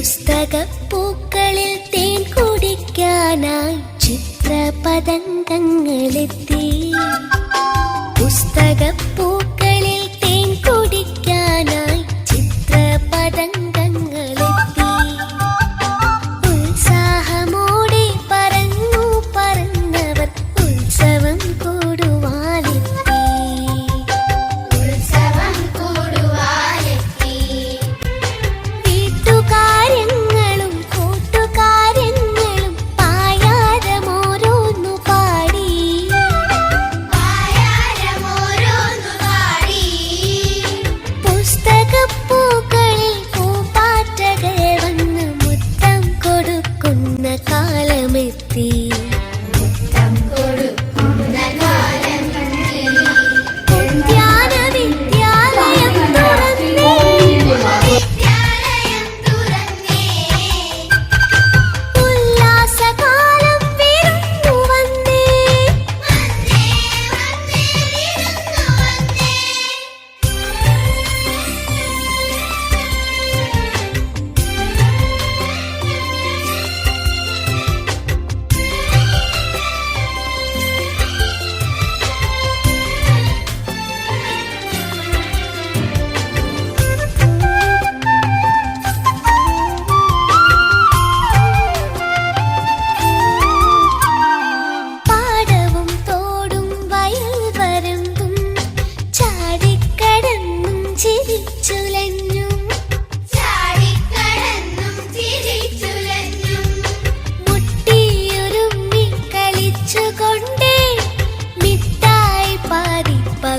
പുസ്തക പൂക്കളിൽ തേൻ കുടിക്കാനായി ചിത്രപതംഗങ്ങളെത്തി പുസ്തക പൂക്കൾ